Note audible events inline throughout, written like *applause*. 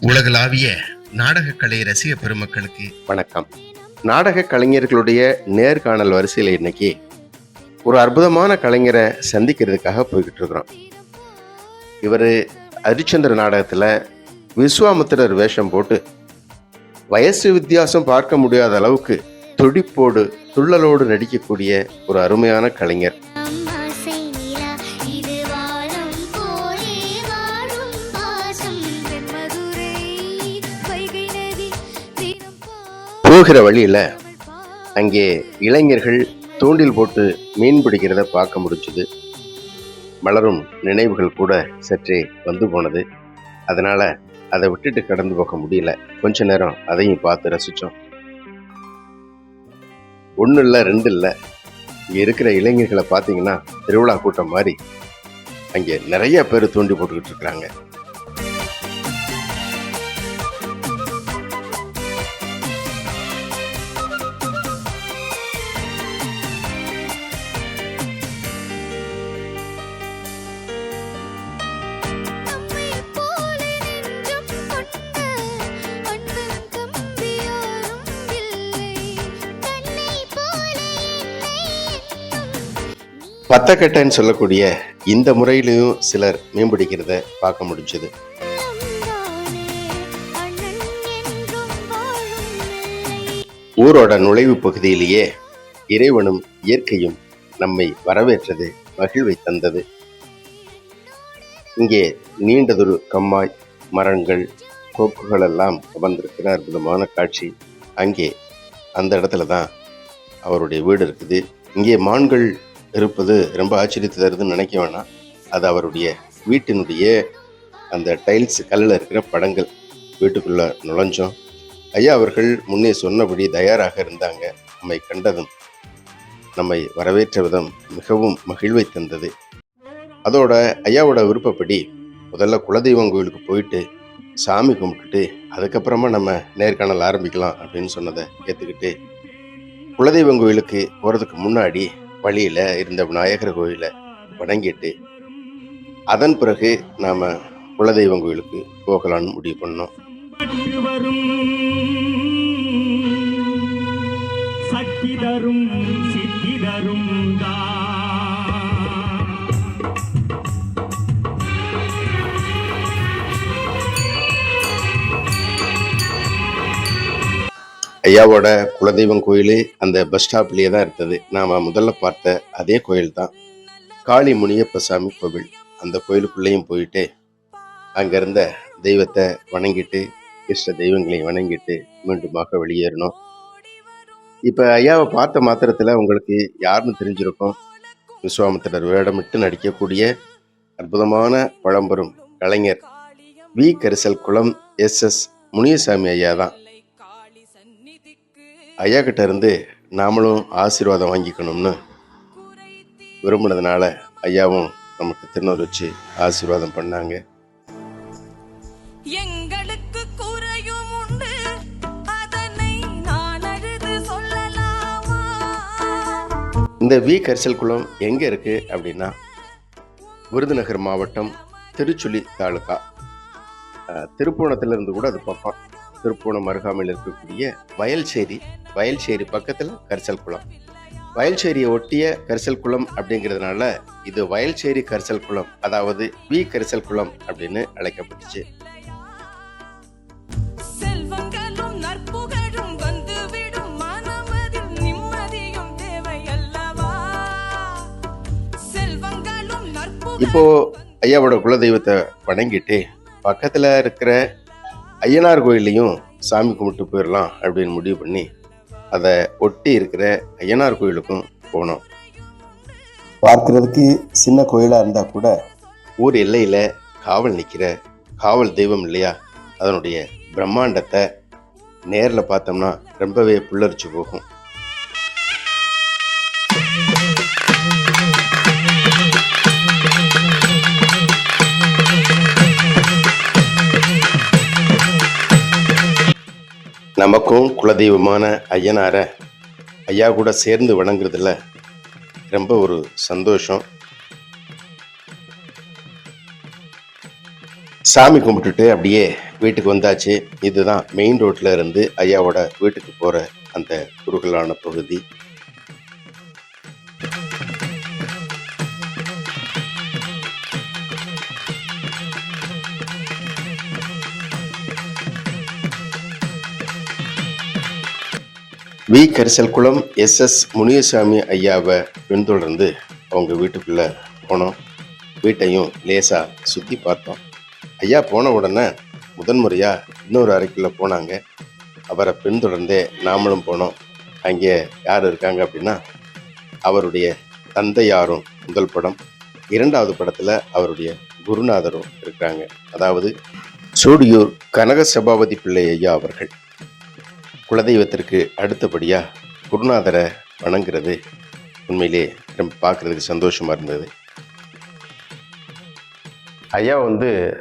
உலகளாவிய நாடகக்கலை ரசிக பெருமக்களுக்கு வணக்கம். நாடக கலைஞர்களுடைய நேர்காணல் வரிசையில் இன்னைக்கு ஒரு அற்புதமான கலைஞரை சந்திக்கிறதுக்காக போய்கிட்டு இருக்கிறோம். இவர் ஹரிச்சந்திர நாடகத்தில் விஸ்வாமித்திரர் வேஷம் போட்டு வயசு வித்தியாசம் பார்க்க முடியாத அளவுக்கு துடிப்போடு துள்ளலோடு நடிக்கக்கூடிய ஒரு அருமையான கலைஞர். போகிற வழியில் அங்கே இளைஞர்கள் தூண்டில் போட்டு மீன் பிடிக்கிறத பார்க்க முடிஞ்சுது. மலரும் நினைவுகள் கூட சற்றே வந்து போனது. அதனால் அதை விட்டுட்டு கடந்து போக முடியல. கொஞ்ச நேரம் அதையும் பார்த்து ரசித்தோம் ஒன்றும் இல்லை ரெண்டு இல்லை. இங்கே இருக்கிற இளைஞர்களை பார்த்தீங்கன்னா திருவிழா கூட்டம் மாதிரி அங்கே நிறைய பேர் தூண்டி போட்டுக்கிட்டு இருக்கிறாங்க. எண்ணும் பத்தக்கட்டைன்னு சொல்லக்கூடிய இந்த முறையிலையும் சிலர் மேம்படுகிறத பார்க்க முடிஞ்சது. ஊரோட நுழைவு பகுதியிலேயே இறைவனும் இயற்கையும் நம்மை வரவேற்றது மகிழ்வை தந்தது. இங்கே நீண்டதொரு கம்மாய் மரங்கள் கொக்குகள் எல்லாம் அமர்ந்திருக்கிற அற்புதமான காட்சி. அங்கே அந்த இடத்துல தான் அவருடைய வீடு இருக்குது. இங்கே மான்கள் இருப்பது ரொம்ப ஆச்சரியத்தை தருதுன்னு நினைக்க வேணாம். அது அவருடைய வீட்டினுடைய அந்த டைல்ஸ் கல்லில் இருக்கிற படங்கள். வீட்டுக்குள்ளே நுழைஞ்சோம். ஐயா அவர்கள் முன்னே சொன்னபடி தயாராக இருந்தாங்க. நம்மை கண்டதும் நம்மை வரவேற்ற விதம் மிகவும் மகிழ்வை தந்தது. அதோட ஐயாவோட விருப்பப்படி முதல்ல குலதெய்வம் கோயிலுக்கு போயிட்டு சாமி கும்பிட்டுட்டு அதுக்கப்புறமா நம்ம நேர்காணல் ஆரம்பிக்கலாம் அப்படின்னு சொன்னதை ஏற்றுக்கிட்டு குலதெய்வம் கோயிலுக்கு போகிறதுக்கு முன்னாடி வழியில் இருந்த விநாயகர் கோயிலை வணங்கிட்டு அதன் பிறகு நாம் குலதெய்வம் கோயிலுக்கு போகலான்னு முடிவு பண்ணோம். சக்தி தரும் சித்தி தரும் ஐயாவோட குலதெய்வம் கோயில் அந்த பஸ் ஸ்டாப்லேயே தான் இருந்தது. நாம் முதல்ல பார்த்த அதே கோயில் தான் காளி முனியப்ப சாமி கோவில். அந்த கோயிலுக்குள்ளேயும் போயிட்டு அங்கே இருந்த தெய்வத்தை வணங்கிட்டு இஷ்ட தெய்வங்களையும் வணங்கிட்டு மீண்டுமாக வெளியேறணும். இப்போ ஐயாவை பார்த்த மாத்திரத்தில் உங்களுக்கு யாருன்னு தெரிஞ்சிருக்கும். விஸ்வாமித்திரர் வேடமிட்டு நடிக்கக்கூடிய அற்புதமான பழம்பெரும் கலைஞர் வி. கரிசல் குளம் எஸ். எஸ். முனியசாமி ஐயா தான். ஐயா கிட்ட இருந்து நாமளும் ஆசீர்வாதம் வாங்கிக்கணும்னு விரும்பினதுனால ஐயாவும் நமக்கு திருநூறு வச்சு ஆசீர்வாதம் பண்ணாங்க. எங்களுக்கு குறையும் உண்டு. அதனை நான் அழுது சொல்லலாமா? இந்த வி கரிசல் குளம் எங்கே இருக்கு அப்படின்னா விருதுநகர் மாவட்டம் திருச்சுழி தாலுகா. அஹ், திருப்புவனத்திலிருந்து கூட அது பக்கம். திருப்புவனம் அருகாமையில் இருக்கக்கூடிய வயல்சேரி வயல்சேரி பக்கத்தில் கரிசல் குளம். வயல்சேரியை ஒட்டிய கரிசல் குளம் அப்படிங்கிறதுனால இது வயல்சேரி கரிசல் குளம் அதாவது வி கரிசல் குளம் அப்படின்னு அழைக்கப்பட்டுச்சு. இப்போ ஐயாவோட குலதெய்வத்தை வணங்கிட்டு பக்கத்தில் இருக்கிற ஐயனார் கோயிலையும் சாமி கும்பிட்டு போயிடலாம் அப்படின்னு முடிவு பண்ணி அதை ஒட்டி இருக்கிற ஐயனார் கோயிலுக்கும் போனோம். பார்க்கறதுக்கு சின்ன கோயிலாக இருந்தால் கூட ஊர் எல்லையில் காவல் நிற்கிற காவல் தெய்வம் இல்லையா? அதனுடைய பிரம்மாண்டத்தை நேரில் பார்த்தோம்னா ரொம்பவே புல்லரிச்சு போகும். நமக்கும் குலதெய்வமான ஐயனாரை ஐயா கூட சேர்ந்து வணங்குறதுல ரொம்ப ஒரு சந்தோஷம். சாமி கும்பிட்டுட்டு அப்படியே வீட்டுக்கு வந்தாச்சு. இதுதான் மெயின் ரோட்டில் இருந்து ஐயாவோட வீட்டுக்கு போகிற அந்த குறுகலான பகுதி. V. Karisalkulam S. S. Muniyasamy ஐயாவை பின்தொடர்ந்து அவங்க வீட்டுக்குள்ளே போனோம். வீட்டையும் லேசாக சுற்றி பார்த்தோம். ஐயா போன உடனே முதன்முறையாக இன்னொரு அறைக்குள்ளே போனாங்க. அவரை பின்தொடர்ந்தே நாமளும் போனோம். அங்கே யார் இருக்காங்க அப்படின்னா அவருடைய தந்தையாரும் முதல் படம். இரண்டாவது படத்தில் அவருடைய குருநாதரும் இருக்கிறாங்க. அதாவது சூடியூர் கனக சபாபதி பிள்ளை ஐயா அவர்கள். குலதெய்வத்திற்கு அடுத்தபடியா குருநாதரை வணங்குறது உண்மையிலே ரொம்ப பார்க்கறதுக்கு சந்தோஷமா இருந்தது. ஐயா வந்து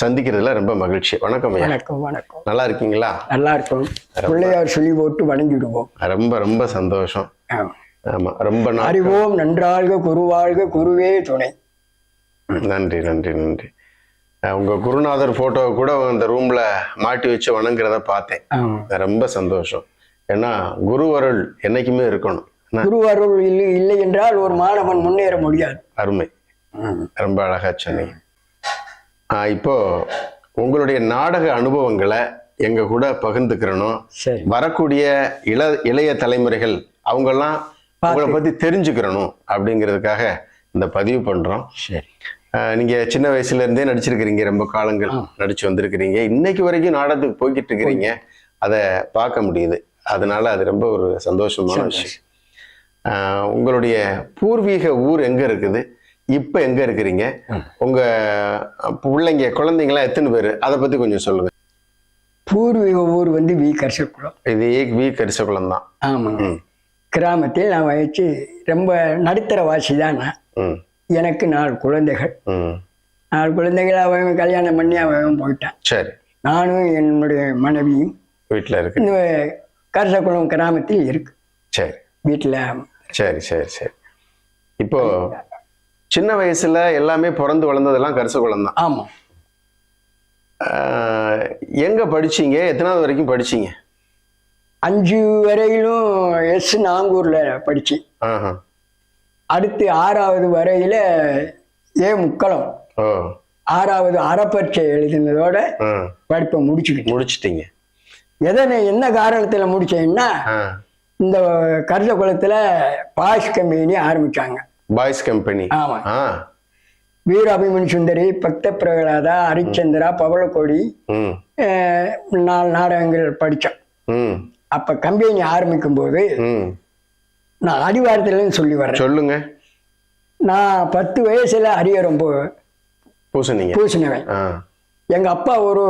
சந்திக்கிறதுல ரொம்ப மகிழ்ச்சி. வணக்கம் ஐயா. வணக்கம் வணக்கம். நல்லா இருக்கீங்களா? நல்லா இருக்கும். பிள்ளையார் சொல்லி போட்டு வணங்கிடுவோம். ரொம்ப ரொம்ப சந்தோஷம். ஆமா. ஆமா ரொம்ப அறிவோம் நன்றாழ்க குருவாழ்க குருவே துணை. நன்றி நன்றி நன்றி. அஹ் உங்க குருநாதர் போட்டோவை கூட அந்த ரூம்ல மாட்டி வச்சு வணங்குறத பார்த்தேன். ரொம்ப சந்தோஷம். ஏன்னா குருவருள் என்னைக்குமே இருக்கணும். என்ன? குருவருள் இல்லை இல்லை என்றால் ஒரு மாணவன் முன்னேற முடியாது. அருமை. ரொம்ப அழகா சொன்னீங்க. ஆஹ் இப்போ உங்களுடைய நாடக அனுபவங்களை எங்க கூட பகிர்ந்துக்கிறணும். சரி. வரக்கூடிய இள இளைய தலைமுறைகள் அவங்கெல்லாம் உங்களை பத்தி தெரிஞ்சுக்கிறணும் அப்படிங்கிறதுக்காக இந்த பதிவு பண்றோம். சரி. ஆஹ் நீங்க சின்ன வயசுல இருந்தே நடிச்சிருக்கிறீங்க ரொம்ப காலங்கள் நடிச்சு வந்திருக்கிறீங்க. இன்னைக்கு வரைக்கும் நாடகத்துக்கு போய்கிட்டு இருக்கிறீங்க. அதை பார்க்க முடியுது. அதனால அது ரொம்ப ஒரு சந்தோஷமான விஷயம். உங்களுடைய பூர்வீக ஊர் எங்க இருக்குது? இப்ப எங்க இருக்கிறீங்க? உங்க பிள்ளைங்க குழந்தைங்களாம் எத்தனை பேர்? அதை பத்தி கொஞ்சம் சொல்லுங்க. பூர்வீக ஊர் வந்து வி. கரிசக்குளம் இது வி. கரிசகுளம் தான். ஆமாங்க. ம். கிராமத்தில் நான் வச்சு ரொம்ப நடுத்தர வாசி தான் நான். எனக்கு நாலு குழந்தைகள். நாலு குழந்தைகள் அவன் கல்யாணம் பண்ணி அவன் போயிட்டான். சரி. நானும் என்னுடைய மனைவியும் வீட்டில் இருக்கு. இந்த கரிசக்குளம் கிராமத்தில் இருக்கு. சரி. வீட்டில் சரி சரி சரி. இப்போ சின்ன வயசுல எல்லாமே பிறந்து வளர்ந்ததெல்லாம் கரிசகுளம் தான். ஆமாம் எங்க படிச்சீங்க? எத்தனாவது வரைக்கும் படிச்சீங்க? அஞ்சு வரையிலும் எஸ் நாங்கூரில் ஆஹா. அடுத்து ஆறாவது வரையில ஏ முக்களம் ஆறாவது அறப்பரீட்சை எழுதினதோட. படிப்பை முடிச்சுக்கிட்டேன். முடிச்சிட்டீங்க. எதனை என்ன காரணத்தில் முடிச்சேன்னா. இந்த கருத குளத்தில் பாய்ஸ் கம்பெனி ஆரம்பிச்சாங்க. Boys company. ஆமா. வீர அபிமன் சுந்தரி பக்த பிரகலாதா ஹரிச்சந்திரா பவளக்கொடி நாலு நாடகங்கள் படித்தோம் ம். அப்போ கம்பெனி ஆரம்பிக்கும் போது ம். நான் அடிவாரத்துலன்னு சொல்லி வர்றேன். சொல்லுங்க. நான் பத்து வயசுல அரியரும் போ பூசணிங்க பூசினவன். எங்க அப்பா ஒரு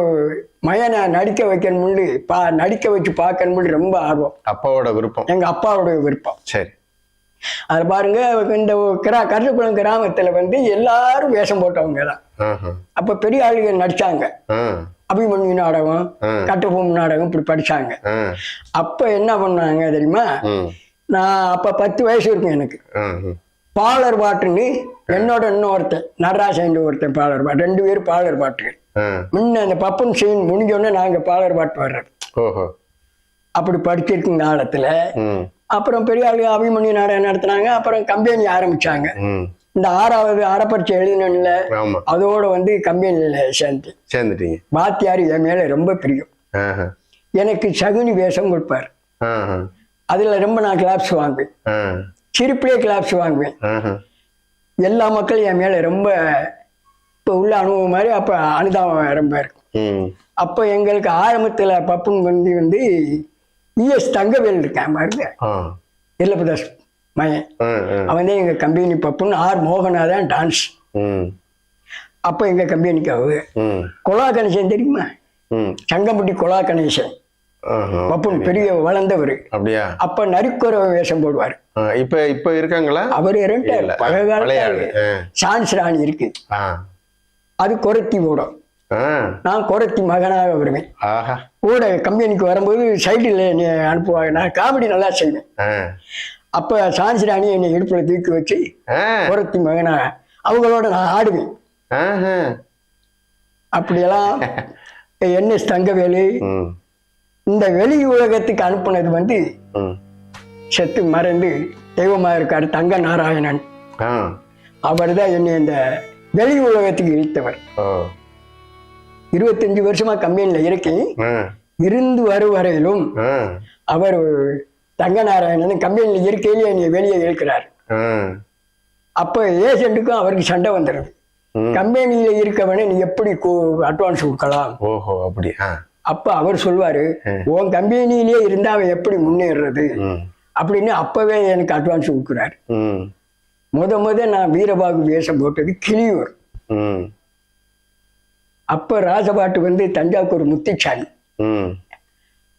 மயனை நடிக்க வைக்கணும்னு பா நடிக்க வச்சு பார்க்கணும்னு ரொம்ப ஆர்வம். அப்பாவோட விருப்பம். எங்க அப்பாவோட விருப்பம். சரி. அது பாருங்க இந்த கிரா கருக்குளம் கிராமத்துல வந்து எல்லாரும் வேஷம் போட்டவங்க தான். அப்ப பெரிய ஆளுங்க நடிச்சாங்க. அபிமன்யு நாடகம். கட்டபொம்மு நாடகம் இப்படி படிச்சாங்க. அப்ப என்ன பண்ணாங்க தெரியுமா? நான் அப்ப பத்து வயசு இருக்கும் எனக்கு. பாலர் பாட்டுன்னு என்னோட இன்னொருத்தன் நடராஜன் ஒருத்தன் பாலர் பாட்டு. ரெண்டு பேரும் பாலர் பாட்டுகள். முன்ன அந்த பப்பன் சீன் முடிஞ்சோடனே நாங்க பாலர் பாட்டு வர்றது அப்படி படிச்சிருக்கும் காலத்துல அப்புறம் பெரிய ஆளு அபிமன்யு நாடகம் நடத்தினாங்க அப்புறம் கம்பெனி ஆரம்பிச்சாங்க. இந்த ஆறாவது அறப்பரிச்சை எழுதினோம்ல அதோட வந்து கம்பெனியில் சேர்ந்து. சேர்ந்துட்டீங்க. வாத்தியார் என் மேல ரொம்ப பிரியம். எனக்கு சகுனி வேஷம் கொடுப்பார். அதுல ரொம்ப நான் கிளாப்ஸ் வாங்குவேன். சிரிப்பிலே கிளாப்ஸ் வாங்குவேன். எல்லா மக்களும் என் மேல ரொம்ப இப்போ உள்ள அனுபவம் மாதிரி அப்போ அனுதாபம் ரொம்ப இருக்கும். அப்போ எங்களுக்கு ஆரம்பத்தில் பப்புன் வந்து வந்து இஎஸ் தங்கவேல் இருக்கான் பாருங்க. ஆ. இல்லப்பதாஸ் மயன். அவன் தான் எங்கள் கம்பெனி பப்புன் ஆர் மோகனாதான் டான்ஸ் ம். அப்போ எங்கள் கம்பெனிக்கு அவரு. ம். கொலா கணேசன் தெரியுமா? ம். சங்கம்பட்டி கொலா கணேசன். பப்புன் பெரிய வளர்ந்தவர். அப்படியா? அப்ப நரிக்குறவ வேஷம் போடுவார். இப்ப இப்ப இருக்காங்களா? அவர் இல்ல. பழைய. காலத்துல. சான்ஸ் ராணி இருக்கு. அது குரத்தி ஓடும். ஆ. நான் குரத்தி மகனாக வருவேன். கூட கம்பெனிக்கு வரும்போது சைடில் என்னை அனுப்புவாங்க. நான் காமெடி நல்லா செய்வேன். அப்போ சான்ஸ் ராணி என்னை இடுப்புல தூக்கி வச்சு குரத்தி மகனாக அவங்களோட நான் ஆடுவேன். அப்படியெல்லாம் *laughs* என்எஸ் தங்கவேலு ம். இந்த வெளி உலகத்துக்கு அனுப்புனது வந்து ம். செத்து மறைந்து தெய்வமா இருக்கார் தங்க நாராயணன். ஆ. அவர் தான் என்னை இந்த வெளி உலகத்துக்கு இழுத்தவர். இருபத்தஞ்சு வருஷமா கம்பெனியில் இருக்கேன். இருந்து வரும் வரையிலும் அவர் தங்க நாராயணன் கம்பெனியில் இருக்கையிலே என்னை வெளியே இழுக்கிறார். அப்போ ஏஜென்ட்டுக்கும் அவருக்கு சண்டை வந்துடுது. கம்பெனியில இருக்கவனே நீ எப்படி அட்வான்ஸ் கொடுக்கலாம்? ஓஹோ அப்படி. ஆ. அப்ப அவர் சொல்வாரு உன் கம்பெனியிலேயே இருந்தா அவன் எப்படி முன்னேறுறது? ம். அப்படின்னு அப்பவே எனக்கு அட்வான்ஸ் கொடுக்குறாரு. ம். முத முத நான் வீரபாகு வேஷம் போட்டது கிளியூர். ம். அப்ப ராஜபாட்டு வந்து தஞ்சாவூர் முத்துச்சாமி. ம்.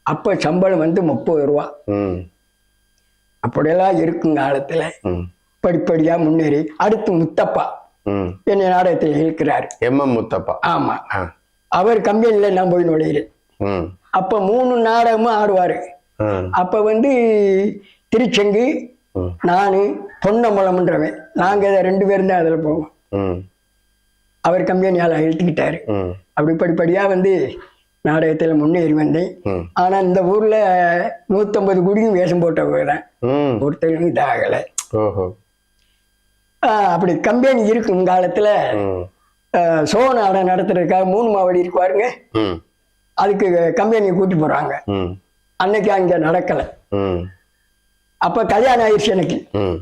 அப்ப சம்பளம் வந்து முப்பது ரூபா. ம். அப்படியெல்லாம் இருக்கும் காலத்துல. படிப்படியா முன்னேறி அடுத்து முத்தப்பா. என்னை நாடகத்தில் இருக்கிறாரு எம்எம் முத்தப்பா. ஆமா. அவர் கம்பெனியில் நான் போய் நுழையிறேன். அப்ப மூணு நாடகமும் ஆடுவாரு. அப்ப வந்து திருச்செங்கு. நானு பொன்னம்பலம்ன்றவன் நாங்க ரெண்டு பேரும் தான் அதில் போவோம். ம். அவர் கம்பெனியால் இழுத்துக்கிட்டாரு. ம் அப்படி படிப்படியா வந்து நாடகத்தில் முன்னேறி வந்தேன். ஆனா இந்த ஊர்ல நூத்தம்பது குடியும் வேஷம் போட்டவங்க தான். ஒருத்தரும் இதாகலை. அப்படி கம்பெனி இருக்கும் காலத்துல சோ நாடகம் நடத்துறதுக்காக மூணு மாவடி இருக்கு பாருங்க. ம். அதுக்கு கம்பெனியை கூட்டி போறாங்க. ம். அன்னைக்கு அங்க நடக்கலை. ம். அப்ப கல்யாணம் ஆயிடுச்சு எனக்கு ம்.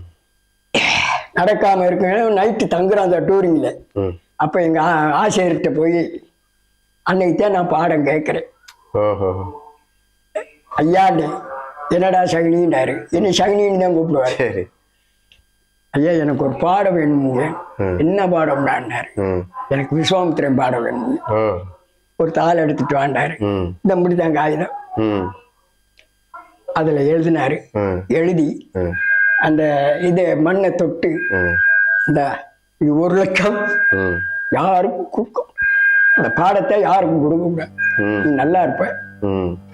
நடக்காம இருக்கு நைட்டு தங்குறோம் அந்த டூரிங்ல ம். அப்ப எங்க ஆசிரியர்கிட்ட போய் அன்னைக்கு தான் நான் பாடம் கேட்கிறேன். ஐயாண்டே என்னடா சகுனின்னாரு? என்னை சகுனின்னு தான் கூப்பிடுவாரு. ஐயா எனக்கு ஒரு பாடம் வேணுமுங்க ம். என்ன பாடம்னாரு? ம். எனக்கு விஸ்வாமித்திரன் பாடம் வேணுமுங்க ஓ ஒரு தாள் எடுத்துட்டு வாண்டாரு இந்த முடிதான் ம். அதுல எழுதினாரு. எழுதி அந்த இதை மண்ணை தொட்டு இந்த இது ஒரு லட்சம். யாருக்கும் கொடுக்க அந்த பாடத்தை யாருக்கும் கொடுக்க கூடாது. ம். நீ நல்லா இருப்ப.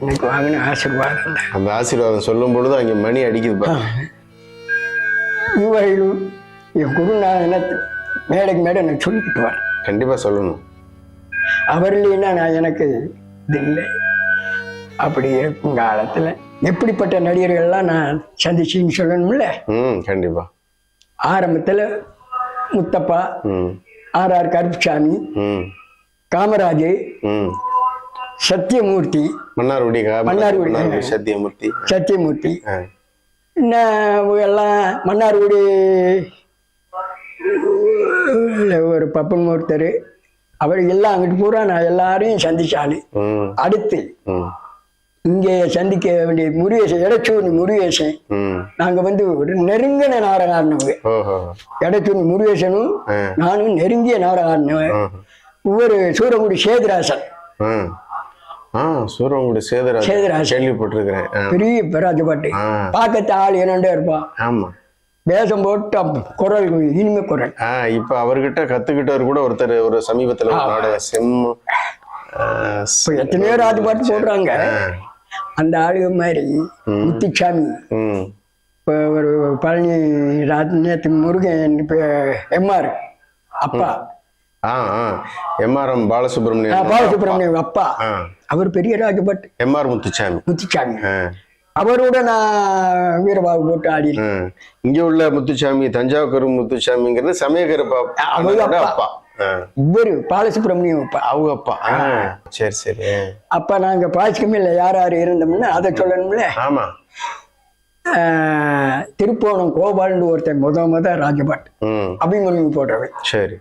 எனக்கு வாங்கின ஆசீர்வாதம் அந்த ஆசீர்வாதம் சொல்லும் பொழுது அங்கே மணி அடிக்குது பாருங்க இவர்களும் என் குருநாதனை மேடைக்கு மேடை நான் சொல்லிக்கிட்டு வரேன். கண்டிப்பா சொல்லணும். அவர் இல்லைன்னா நான் எனக்கு இல்லை அப்படி இருக்கும் காலத்தில் எப்படிப்பட்ட நடிகர்கள்லாம் நான் சந்திச்சுன்னு சொல்லணும்ல? ம் கண்டிப்பா. ஆரம்பத்தில் முத்தப்பா ம். ஆர் ஆர் கருப்புசாமி ம். காமராஜ் ம். சத்தியமூர்த்தி மன்னார்குடி மன்னார்குடி. சத்தியமூர்த்தி. சத்தியமூர்த்தி. எல்லாம் மன்னார்குடி ஒரு பப்பன் ஒருத்தர் அவர் எல்லாம் அங்கிட்டு பூரா நான் எல்லாரையும் சந்திச்சாலு ம். அடுத்து இங்கே சந்திக்க வேண்டிய முருகேசன் எடச்சூர்னி முருகேசன். ம். நாங்க வந்து ஒரு நெருங்கின நாடகம் ஆடினவங்க ஓஹோ. எடச்சூர்னி முருகேசனும். நானும் நெருங்கிய நாடகம் ஆடினவன். ஒவ்வொரு சூரங்குடி சேதுராசன். சூரங்குடி சேதராஜ் சேதுராசன். கேள்விப்பட்டிருக்கிறேன். பெரிய பெராஜ பாட்டு. பார்க்கத்த ஆள் என்னண்டே இருப்பான். ஆமா. வேஷம் போட்டு குரல் இனிமை குரல். இப்ப அவர்கிட்ட கத்துக்கிட்டவர் கூட ஒருத்தர் ஒரு சமீபத்துல இப்ப எத்தனையோ ராஜ பாட்டு போடுறாங்க. அந்த ஆளுக மாதிரி முத்துச்சாமி. ம். இப்போ ஒரு பழனி நேற்று முருகன் இப்போ எம்ஆர் அப்பா. ஆ ஆ. எம்ஆர்எம் பாலசுப்ரமணியம் பாலசுப்ரமணியம் அப்பா. அவர் பெரிய ராஜபட் எம்ஆர் முத்துச்சாமி. முத்துச்சாமி. அவரோட நான் வீரபாகு போட்டு ஆடி. இங்க உள்ள முத்துச்சாமி தஞ்சாவூர் முத்துச்சாமிங்கிறது சமயக்கருப்பா அவங்க அப்பா. இவர் பாலசுப்ரமணியம் அப்பா. அவங்க அப்பா. சரி சரி. அப்ப நாங்க பாசிக்கமில்ல யார் யார் இருந்தோம்னா அதை சொல்லணும்ல. ஆமா. திருப்போணம் கோபால்னு ஒருத்தன் முத முத ராஜபட். அபிமன்யு போடுறவன் சரி.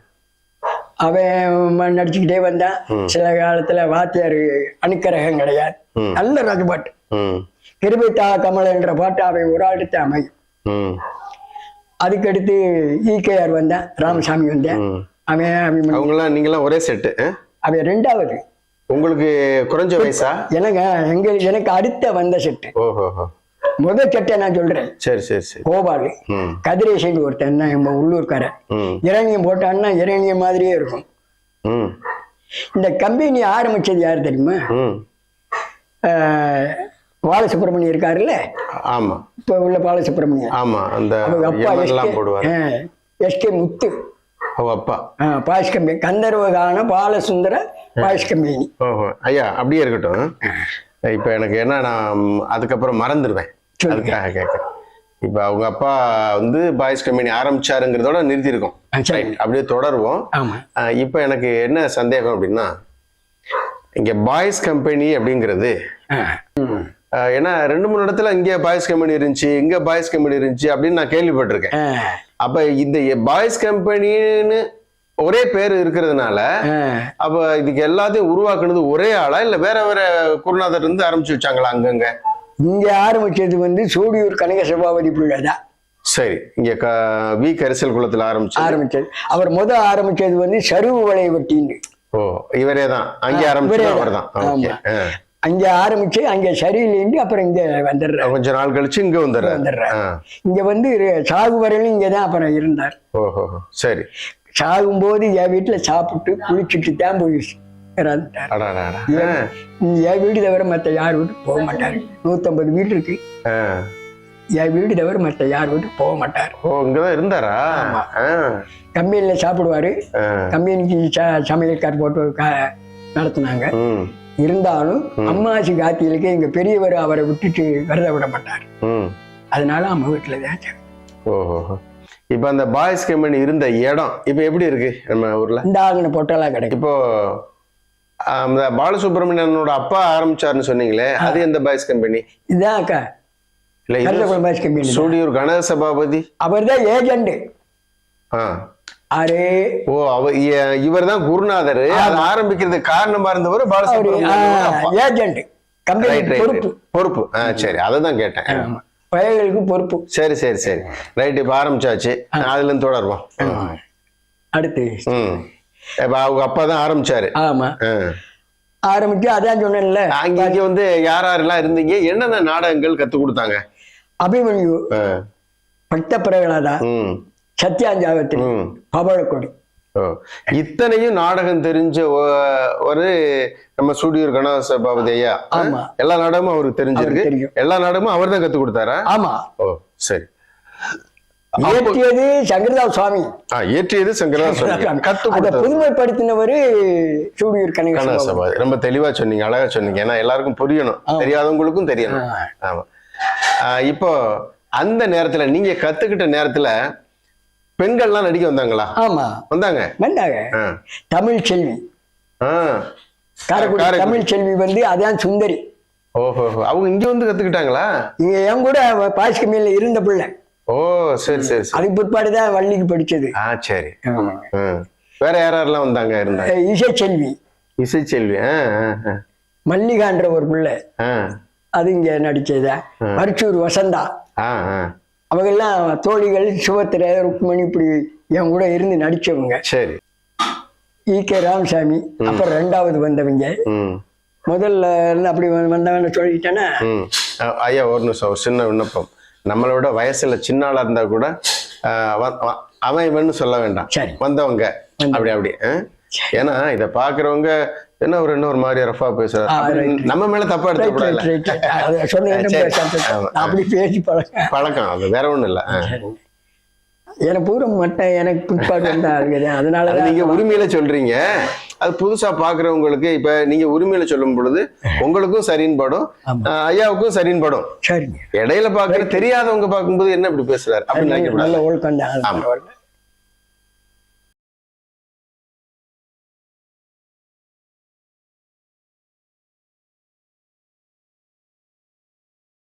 அவன் நடிச்சுக்கிட்டே வந்தான் சில காலத்துல வாத்தியார் அணுக்கரகம் கிடையாது. நல்ல ராஜபாட்டு. கிருபித்தா கமல் என்ற பாட்டு அவன் ஒரு ஆளுத்த அமையும். அதுக்கடுத்து ஈகேஆர் வந்தான் ராமசாமி வந்தேன். அவன் அவங்களாம் நீங்களாம் ஒரே செட்டு அவன் ரெண்டாவது. உங்களுக்கு குறைஞ்ச வயசா? எனக்கு எங்க எனக்கு அடுத்த வந்த செட்டு ஓஹோ முத செட்டை நான் சொல்றேன். சரி சரி சரி. கோபால். கதிரேசன் ஒருத்தன் தான் நம்ம உள்ளூர்காரன். இரணியம் போட்டான்னா இரணியம் மாதிரியே இருக்கும். இந்த கம்பெனி ஆரம்பிச்சது யார் தெரியுமா? பாலசுப்ரமணியம் இருக்காருல்ல? ஆமா. இப்போ உள்ள பாலசுப்ரமணியம். ஆமா அந்த அப்பா எஸ்கே முத்து. அப்பா. Boys company Gandharvagana Balasundara boys company ஐயா அப்படியே இருக்கட்டும். இப்போ எனக்கு என்ன நான் அதுக்கப்புறம் மறந்துடுவேன். அதுக்காக கேட்குறேன் இப்போ அவங்க அப்பா வந்து பாய்ஸ் கம்பெனி ஆரம்பிச்சாருங்கிறதோட நிறுத்தியிருக்கோம். அப்படியே தொடருவோம். இப்போ எனக்கு என்ன சந்தேகம் அப்படின்னா இங்க பாய்ஸ் கம்பெனி அப்படிங்கிறது ஏன்னா ரெண்டு மூணு இடத்துல இங்க பாய்ஸ் கம்பெனி இருந்துச்சு இங்க பாய்ஸ் கம்பெனி இருந்துச்சு அப்படின்னு நான் கேள்விப்பட்டிருக்கேன். அப்ப இந்த பாய்ஸ் கம்பெனின்னு ஒரே பேர் இருக்கிறதுனால. அப்ப இதுக்கு எல்லாத்தையும் உருவாக்குனது ஒரே ஆளா இல்ல வேற வேற குருநாதர் இருந்து ஆரம்பிச்சு வச்சாங்களா அங்கங்க? இங்க ஆரம்பிச்சது வந்து சூடியூர் கனக சபாபதி பிள்ளை தான். சரி இங்க க வி கரிசல் குளத்துல ஆரம்பிச்சு ஆரம்பிச்சது. அவர் முத ஆரம்பிச்சது வந்து சருவு வளைய வெட்டின்னு. ஓ இவரே தான். அங்கே ஆ, ஆரம்பிச்சு இவரே அவர் தான். அங்க ஆரம்பிச்சு அங்க சரியில்லைன்னு அப்புறம் இங்க வந்துடுறாரு. கொஞ்ச நாள் கழிச்சு இங்க வந்துடுறாரு. வந்துடுறாரு. இங்க வந்து சாகு வரையிலும் இங்க தான் அப்புறம் இருந்தார். ஓஹோ சரி. சாகும்போது என் வீட்டுல சாப்பிட்டு குளிச்சுட்டு தான் போய் ஆ. என் வீடு தவிர மற்ற யார் வீட்டுக்கு போக மாட்டார்? நூத்தம்பது வீடு இருக்கு. என் வீடு தவிர மற்ற யார் வீட்டுக்கு போக மாட்டார். ஓ இங்கதான் இருந்தாரா? ஆ. கம்பெனில சாப்பிடுவாரு. கம்பெனிக்கு சமையல்கார் போட்டு நடத்துனாங்க. இருந்தாலும் அம்மாசி காத்தியிலுக்கு எங்க பெரியவர் அவரை விட்டுட்டு விரத விட மாட்டார். அதனால அம்மா வீட்டுல தான் ஓஹோ. இப்ப அந்த பாய்ஸ் கம்பெனி இருந்த இடம் இப்ப எப்படி இருக்கு நம்ம ஊர்ல? இந்த ஆளுங்க பொட்டெல்லாம் கிடைக்கும். இப்போ அந்த பாலசுப்ரமணியனோட அப்பா ஆரம்பிச்சாருன்னு சொன்னீங்களே அது எந்த பாய்ஸ் கம்பெனி? இதுதான் அக்கா. Boys company Soodiyur Ganesa Sabapathi? அவர் தான் ஏஜென்ட். ஆ. அரே ஓ அவ இவர் தான் குருநாதர். அது ஆரம்பிக்கிறதுக்கு காரணமா இருந்தவர் அப்பா. ஏஜென்ட். கம்பெனி பொறுப்பு. பொறுப்பு. சரி அதை தான் கேட்டேன். பயல்களுக்கு பொறுப்பு. சரி சரி சரி. ரைட் இப்போ ஆரம்பிச்சாச்சு. அதுல இருந்து தொடருவோம். அடுத்து. இப்ப அவங்க அப்பா தான் ஆரம்பிச்சாரு. ஆமா. ஆ. ஆரம்பிச்சு அதான் சொன்னேன்ல. அங்க இங்க வந்து யார் யாரெல்லாம் இருந்தீங்க? என்னென்ன நாடகங்கள் கத்து கொடுத்தாங்க? அபிமன்யு. பக்த பிரகலாதா சத்யாஞ்சாவத்தில் பவழக்கொடி. இத்தனையும் நாடகம் தெரிஞ்ச ஒரு நம்ம சூடியூர் கணேச பாபதி ஐயா. எல்லா நாடகமும் அவருக்கு தெரிஞ்சிருக்கு. எல்லா நாடகமும் அவர் தான் கத்து கொடுத்தாரா? ஆமா. ஓ சரி. இயற்றியது சங்கரதாஸ் சுவாமி. ஆ இயற்றியது சங்கரா சொன்னீங்க கத்து புதுமைப்படுத்தினவரு சூடியூர் கனக கணேச சபாபதி. பாபதி ரொம்ப தெளிவா சொன்னீங்க அழகா சொன்னீங்க. ஏன்னா எல்லாருக்கும் புரியணும். தெரியாதவங்களுக்கும் தெரியணும். ஆமா. ஆ, இப்போ அந்த நேரத்துல நீங்க கத்துக்கிட்ட நேரத்துல பெண்கள்லாம் நடிக்க வந்தாங்களா? ஆமா. வந்தாங்க? வந்தாங்க. ஆ. தமிழ் செல்வி. ஆ. காரைக்குடி. தமிழ் செல்வி வந்து அதான் சுந்தரி. ஓஹோ அவங்க இங்க வந்து கத்துக்கிட்டாங்களா? இங்க என் கூட பாய்ஸ் கம்பெனில இருந்த பிள்ளை. ஓ சரி சரி அதுக்கு பிற்பாடு தான் வள்ளிக்கு படிச்சது. ஆ சரி. வேற யார் யாரெல்லாம் வந்தாங்க இருந்தாங்க? இசை செல்வி இசைச்செல்வி ஆ. மல்லிகான்ற ஒரு பிள்ளை. அது இங்க நடிச்சதா? மருச்சூர் வசந்தா. ஆ அவங்கெல்லாம் தோழிகள் சிவத்திர ருக்மணி இப்படி என் கூட இருந்து நடிச்சவங்க. சரி. E K. ராமசாமி அப்புறம் ரெண்டாவது வந்தவங்க. முதல்ல அப்படி வந்தவன்னு சொல்லிட்டேன்னா ஐயா ஒரு நிமிஷம் சின்ன விண்ணப்பம். நம்மளை விட வயசுல சின்ன ஆளா இருந்தா கூட அவன் இவன்னு சொல்ல வேண்டாம். வந்தவங்க. அப்படி அப்படி? ஏன்னா இத பாக்குறவங்க என்ன ஒரு என்ன ஒரு மாதிரி ரஃபா பேசுறாரு. நம்ம மேல தப்பா எடுத்துக்கூடாது அப்படி பேசி பழக்கம் பழக்கம். அது வேற ஒண்ணும் இல்ல. எனக்கு பூரா மட்டன் எனக்கு பிற்பாடு வந்தா இருக்குது அதனால அது நீங்க உரிமையில சொல்றீங்க. அது புதுசா பாக்குறவங்களுக்கு இப்ப நீங்க உரிமையில சொல்லும் பொழுது உங்களுக்கும் சரின்னு படும் ஐயாவுக்கும் சரின்னு படும். இடையில பாக்குற தெரியாதவங்க பார்க்கும்போது என்ன இப்படி பேசுறாரு? அப்படின்னு நல்ல ஒழுக்கம்